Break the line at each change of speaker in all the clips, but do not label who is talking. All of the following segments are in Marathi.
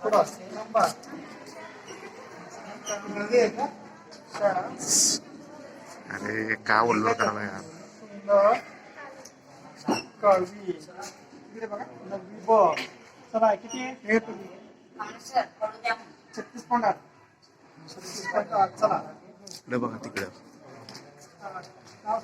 थोडा नंबर
अरे का उल्लो करायला यार
सुंदर कवी इकडे बघा नववी ब चला किती हे तुम्ही छत्तीस पॉईंट आठ छत्तीस पॉईंट आठ चला
इकडे बघा तिकडे
नाव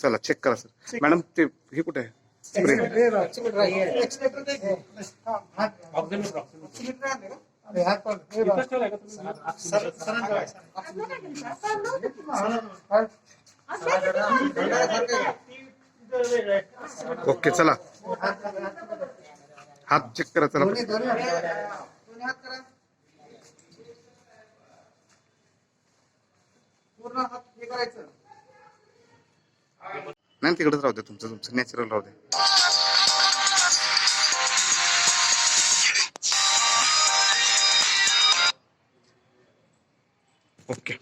चला चेक करा सर। मॅडम ते हे कुठे आहे? स्प्रे
एक्सलेटर दे. हा, हात. ऑक्सिमीटर आणले का? अरे, हात पण. हे बघ. सर- सरांचं आहे, सर.
ओके चला हात चेक करा चला
दोन्ही- दोन्ही हात करा. दोन्ही हात करा. पूर्ण हात हे करायचं
नाही तिकडेच राहू दे तुमचं तुमचं नॅचरल राहू दे. ओके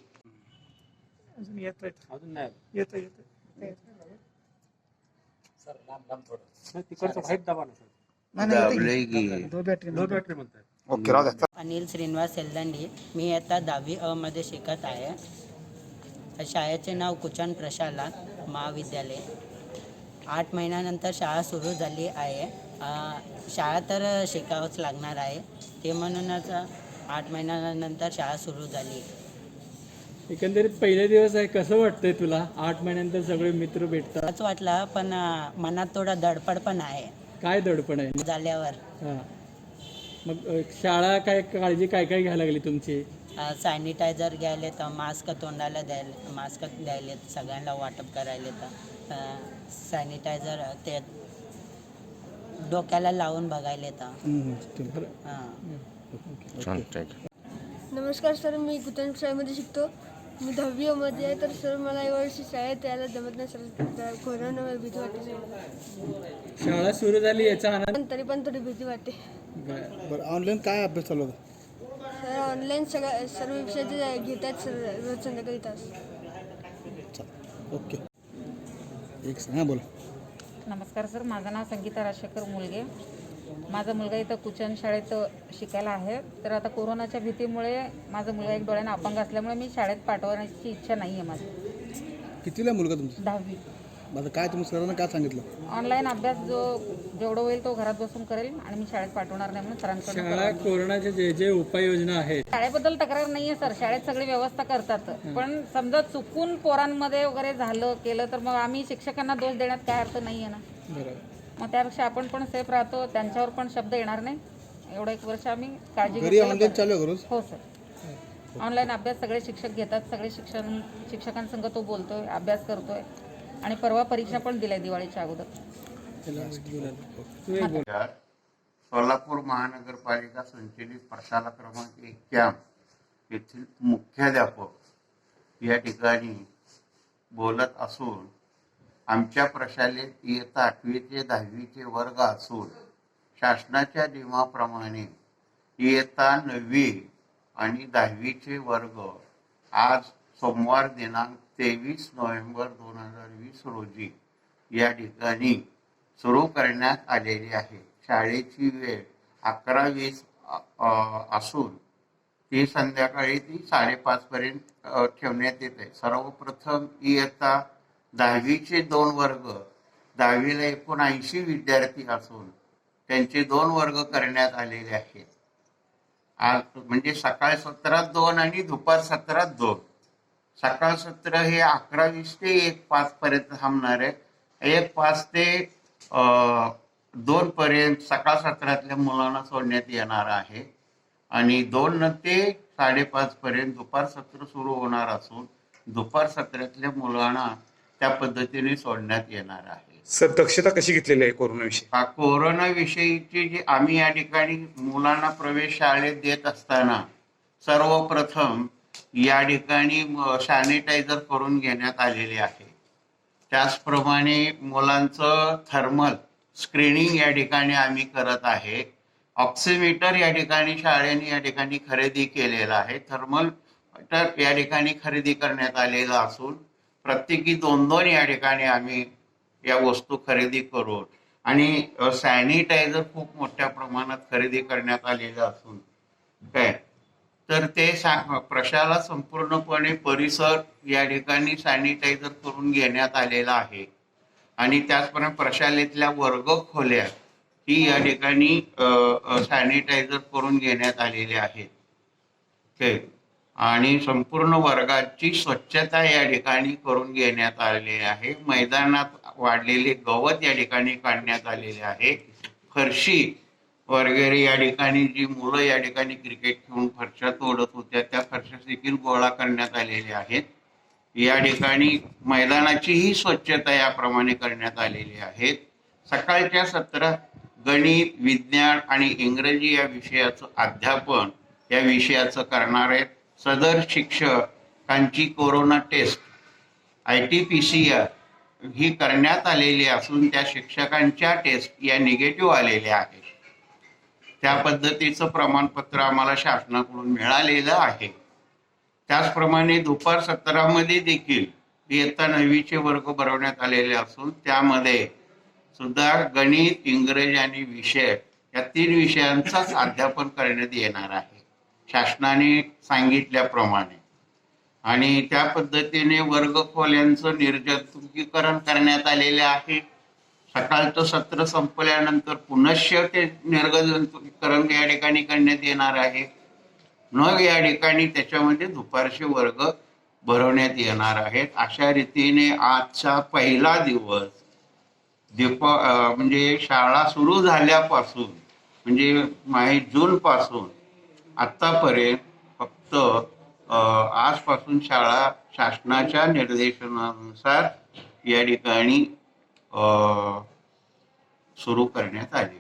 अजून येत
अजून नाही
येत येत
सर लांब लांब थोडं. तिकडचं व्हाईट दाबा ना सर.
दो बॅटरी
लो बॅटरी म्हणतात.
ओके राहू द्या
अनिल श्रीनिवास सेलदंडी मी आता दहावी अ मध्ये शिकत आहे. शाळेचे नाव कुचन प्रशाला. महाविद्यालय. आठ महिन्यानंतर शाळा सुरू झाली आहे. शाळा तर शिकावंच लागणार आहे. ते म्हणूनच आठ महिन्यानंतर शाळा सुरू झाली.
एकंदरीत पहिले दिवस आहे. कसं वाटतंय तुला? आठ महिन्यानंतर सगळे मित्र भेटतात.
असं वाटलं पण अ, मनात थोडं धडपड पण आहे.
काय दडपण आहे?
झाल्यावर.
हां. मग अ, शाळा काय काळजी काय काय घ्यायला लागली तुमची?
सॅनिटायझर घ्यायला तर मास्क तोंडाला द्यायला मास्क द्यायले सगळ्यांना वाटप करायला तर सॅनिटायझर ते डोक्याला लावून बघायला तर हां.
नमस्कार सर मी कुतन शाळेमध्ये शिकतो. मी दहावी मध्ये आहे तर सर मला यावर्षी शाळेत यायला जमत नाही सर. कोरोनामुळे भीती वाटते सर.
शाळा सुरू झाली याचा आनंद?
तरी पण थोडी भीती वाटते.
बरं.
ऑनलाईन काय अभ्यास चालू होता?
ऑनलाईन सगळ्या सर्व विषयाचे घेतात सर रोज संध्याकाळी तास.
ओके. एक हां बोला.
नमस्कार सर. माझं नाव संगीता राजशेखर मुलगे. माझा मुलगा इथं कुचन शाळेत शिकायला आहे. तर आता कोरोनाच्या भीतीमुळे माझा मुलगा एक डोळ्याने अपंग असल्यामुळे मी शाळेत पाठवण्याची इच्छा नाही आहे माझी.
कितीला मुलगा तुमचा?
दहावी.
माझं काय तुम्ही सरांना काय सांगितलं?
ऑनलाईन अभ्यास जो जेवढं होईल तो घरात बसून करेल आणि मी शाळेत पाठवणार नाही म्हणून सरांकडून
शाळा कोरोनाच्या जे जे उपाययोजना आहेत.
शाळेबद्दल तक्रार नाहीये सर. शाळेत सगळी व्यवस्था करतात. पण समजा चुकून पोरांमध्ये वगैरे झालं केलं तर मग आम्ही शिक्षकांना दोष देण्यात काय अर्थ नाहीये ना?
बरोबर.
मग त्यापेक्षा आपण पण सेफ राहतो त्यांच्यावर पण शब्द येणार नाही. एवढं एक वर्ष आम्ही काळजी
घरी
घेतलेलं
ऑनलाईन. चालू आहे का रोज?
हो सर. ऑनलाईन अभ्यास सगळे शिक्षक घेतात सगळे शिक्षण शिक्षकांसंग तो बोलतोय अभ्यास करतोय. आणि परवा परीक्षा पण दिल्या दिवाळीच्या अगोदर.
सोलापूर महानगरपालिका संचलित प्रशाला क्रमांक एक्क्याण्णव येथील मुख्याध्यापक या ठिकाणी बोलत असून आमच्या प्रशालेत इयत्ता आठवीचे दहावीचे वर्ग असून शासनाच्या नियमाप्रमाणे इयत्ता नववी आणि दहावीचे वर्ग आज सोमवार दिनांक तेवीस नोव्हेंबर दोन हजार वीस रोजी या ठिकाणी सुरू करण्यात आलेली आहे. शाळेची वेळ अकरा वीस असून ती संध्याकाळी ती साडेपाचपर्यंत ठेवण्यात येते. सर्वप्रथम इयत्ता दहावीचे दोन वर्ग दहावीला एकूण ऐंशी विद्यार्थी असून त्यांचे दोन वर्ग करण्यात आलेले आहेत. म्हणजे सकाळ सत्रात दोन आणि दुपार सत्रात दोन. सकाळ सत्र हे अकरा वीस ते एक पाच पर्यंत थांबणार आहे. एक पाच ते दोन पर्यंत सकाळ सत्रातल्या मुलांना सोडण्यात येणार आहे. आणि दोन ते साडेपाच पर्यंत दुपार सत्र सुरू होणार असून दुपार सत्रातल्या मुलांना त्या पद्धतीने सोडण्यात येणार आहे.
सर दक्षता कशी घेतलेली आहे कोरोनाविषयी?
हा कोरोना विषयीची जी आम्ही या ठिकाणी मुलांना प्रवेश शाळेत देत असताना सर्वप्रथम या ठिकाणी सॅनिटायझर करून घेण्यात आलेले आहे. त्याचप्रमाणे मुलांचं थर्मल स्क्रीनिंग या ठिकाणी आम्ही करत आहे. ऑक्सिमीटर या ठिकाणी शाळेने या ठिकाणी खरेदी केलेला आहे. थर्मल मीटर या ठिकाणी खरेदी करण्यात आलेलं असून प्रत्येकी दोन दोन या ठिकाणी आम्ही या वस्तू खरेदी करून आणि सॅनिटायझर खूप मोठ्या प्रमाणात खरेदी करण्यात आलेलं असून काय? तर ते सा- प्रशाला संपूर्णपणे परिसर या ठिकाणी सॅनिटायझर करून घेण्यात आलेला आहे. आणि त्याचप्रमाणे प्रशालेतल्या वर्ग खोल्या ही या ठिकाणी सॅनिटायझर करून घेण्यात आलेले आहेत. ओके. आणि संपूर्ण वर्गाची स्वच्छता या ठिकाणी करून घेण्यात आलेली आहे. मैदानात वाढलेले गवत या ठिकाणी काढण्यात आलेले आहे. फरशी वगैरे या ठिकाणी जी मुलं या ठिकाणी क्रिकेट खेळून फरशा तोडत होत्या त्या फरशा देखील गोळा करण्यात आलेल्या आहेत. या ठिकाणी मैदानाचीही स्वच्छता याप्रमाणे करण्यात आलेली आहे. सकाळच्या सत्रात गणित विज्ञान आणि इंग्रजी या विषयाचं अध्यापन या विषयाचं करणार आहेत. सदर शिक्षकांची corona test I T P C R ही करण्यात आलेली असून त्या शिक्षकांच्या टेस्ट या निगेटिव्ह आलेल्या आहेत. त्या पद्धतीचं प्रमाणपत्र आम्हाला शासनाकडून मिळालेलं आहे. त्याचप्रमाणे दुपार सत्रामध्ये देखील इयत्ता नववीचे वर्ग भरवण्यात आलेले असून त्यामध्ये सुद्धा गणित इंग्रजी आणि विषय या तीन विषयांचाच अध्यापन करण्यात येणार आहे. शासनाने सांगितल्याप्रमाणे. आणि त्या पद्धतीने वर्ग खोल्यांचं निर्जंतुकीकरण करण्यात आलेले आहे. सकाळचं सत्र संपल्यानंतर पुनश्च ते निर्गजंतुकीकरण या ठिकाणी करण्यात येणार आहे. मग या ठिकाणी त्याच्यामध्ये दुपारचे वर्ग भरवण्यात येणार आहेत. अशा रीतीने आजचा पहिला दिवस दीप म्हणजे शाळा सुरू झाल्यापासून म्हणजे माहे जूनपासून आत्तापर्यंत फक्त आजपासून शाळा शासनाच्या निर्देशनानुसार या ठिकाणी सुरू करण्यात आली.